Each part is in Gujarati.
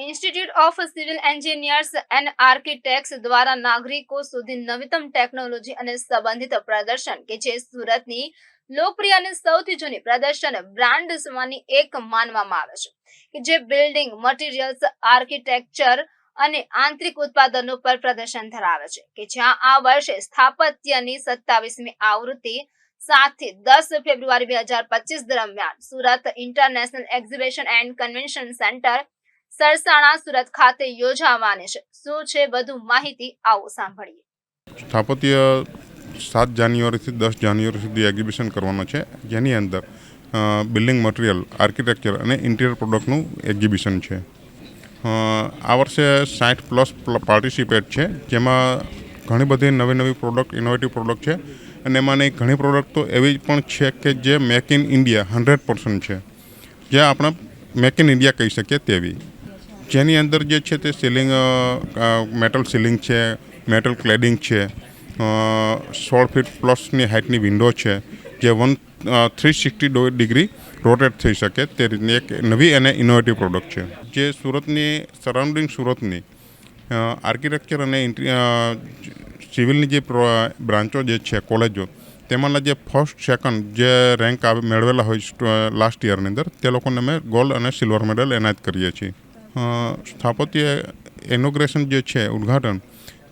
Institute of civil engineers and architects દ્વારા નાગરિકો સુધી નવીનતમ ટેકનોલોજી અને સંબંધિત પ્રદર્શન કે જે સુરતની લોકપ્રિય અને સૌથી જૂની પ્રદર્શન બ્રાન્ડ્સમાંની એક માનવામાં આવે છે કે જે બિલ્ડિંગ મટીરિયલ્સ આર્કિટેક્ચર અને આંતરિક ઉત્પાદનો પર પ્રદર્શન ધરાવે છે કે જ્યાં આ વર્ષે સ્થાપત્યની સત્તાવીસમી આવૃત્તિ સાતથી દસ ફેબ્રુઆરી બે હજાર પચીસ દરમિયાન Surat international exhibition and convention centre Sarsana Surat ખાતે યોજાવાની છે. શું છે વધુ માહિતી? આવો સાંભળીએ. સ્થાપત્ય સાત જાન્યુઆરીથી દસ જાન્યુઆરી સુધી એક્ઝિબિશન કરવાનો છે. જેની અંદર બિલ્ડિંગ મટીરિયલ આર્કિટેક્ચર અને ઇન્ટિરિયર પ્રોડક્ટનું એક્ઝિબિશન છે. આ વર્ષે સાઠ પ્લસ પાર્ટિસિપેટ છે. જેમાં ઘણી બધી નવી નવી પ્રોડક્ટ ઇનોવેટિવ પ્રોડક્ટ છે. અને એમાંની ઘણી પ્રોડક્ટ તો એવી પણ છે કે જે make in India hundred percent છે. જે આપણે મેક ઇન ઇન્ડિયા કહી શકીએ તેવી. જેની અંદર જે છે તે સીલિંગ મેટલ સીલિંગ છે મેટલ ક્લેડિંગ છે સોળ ફીટ પ્લસની હાઇટની વિન્ડો છે, જે one three sixty degree rotate થઈ શકે તે રીતની એક નવી અને ઇનોવેટિવ પ્રોડક્ટ છે. જે સુરતની સરાઉન્ડિંગ સુરતની આર્કિટેક્ચર અને સિવિલની જે બ્રાન્ચો જે છે, કોલેજો, તેમાંના જે ફર્સ્ટ સેકન્ડ જે રેન્ક મેળવેલા હોય લાસ્ટ યરની અંદર, તે લોકોને અમે ગોલ્ડ અને સિલ્વર મેડલ એનાયત કરીએ છીએ. સ્થાપત્ય ઇનોગ્રેશન જે છે, ઉદ્ઘાટન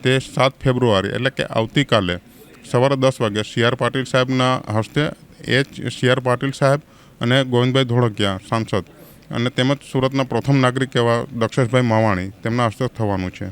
તે સાત ફેબ્રુઆરી, એટલે કે આવતીકાલે સવારે દસ વાગે સી આર પાટીલ સાહેબના હસ્તે એ જ સી આર પાટીલ સાહેબ અને ગોવિંદભાઈ ધોળકિયા સાંસદ અને તેમજ સુરતના પ્રથમ નાગરિક એવા દક્ષેશભાઈ માવાણી તેમના હસ્તે થવાનું છે.